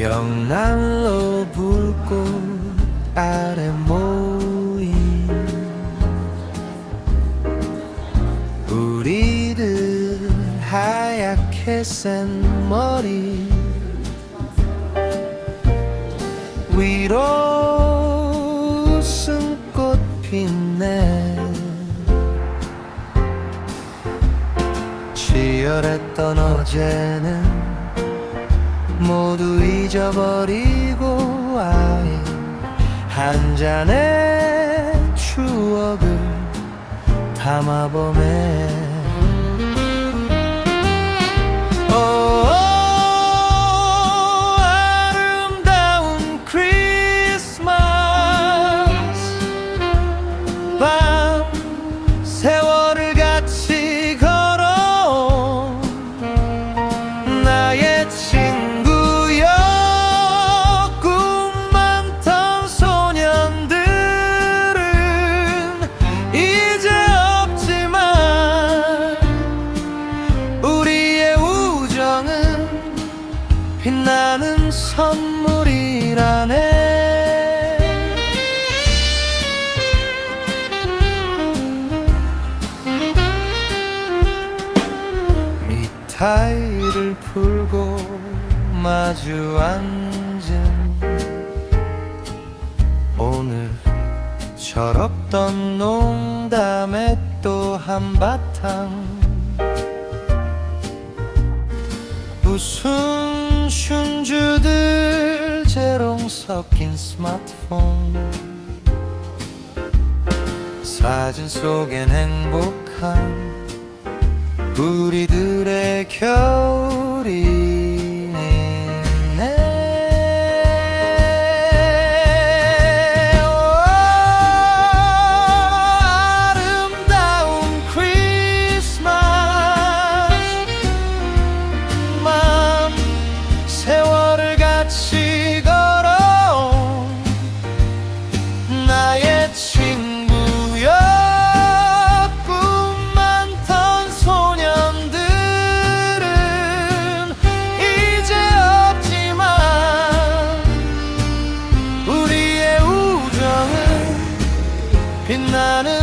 벽난로 불꽃 아래 모인 우리들 하얗게 센 머리 위로 웃음꽃 빛내 치열했던 어제는 모두 잊어버리고 아예 한 잔의 추억을 담아보네 빛나는 선물이라네. 미타이를 풀고 마주 앉은 오늘 철없던 농담에 또 한바탕 무슨 춘주들 재롱 섞인 스마트폰. 사진 속엔 행복한 우리들의 겨울 빛나는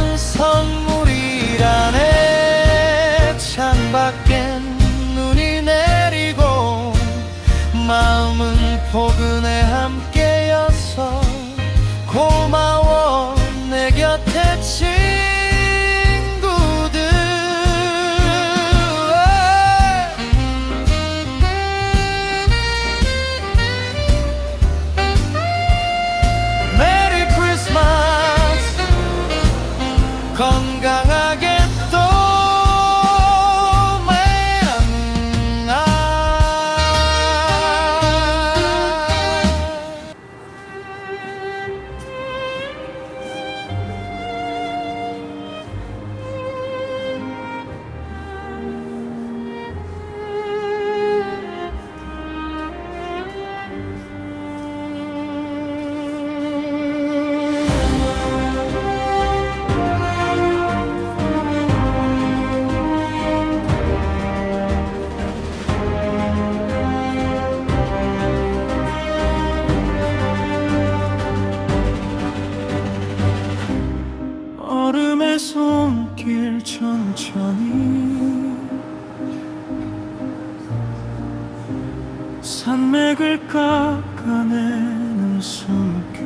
산맥을 깎아내는 숨결.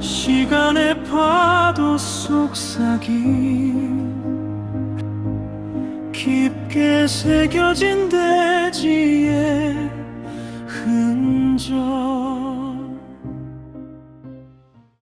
시간의 파도 속삭임 깊게 새겨진 대지의 흔적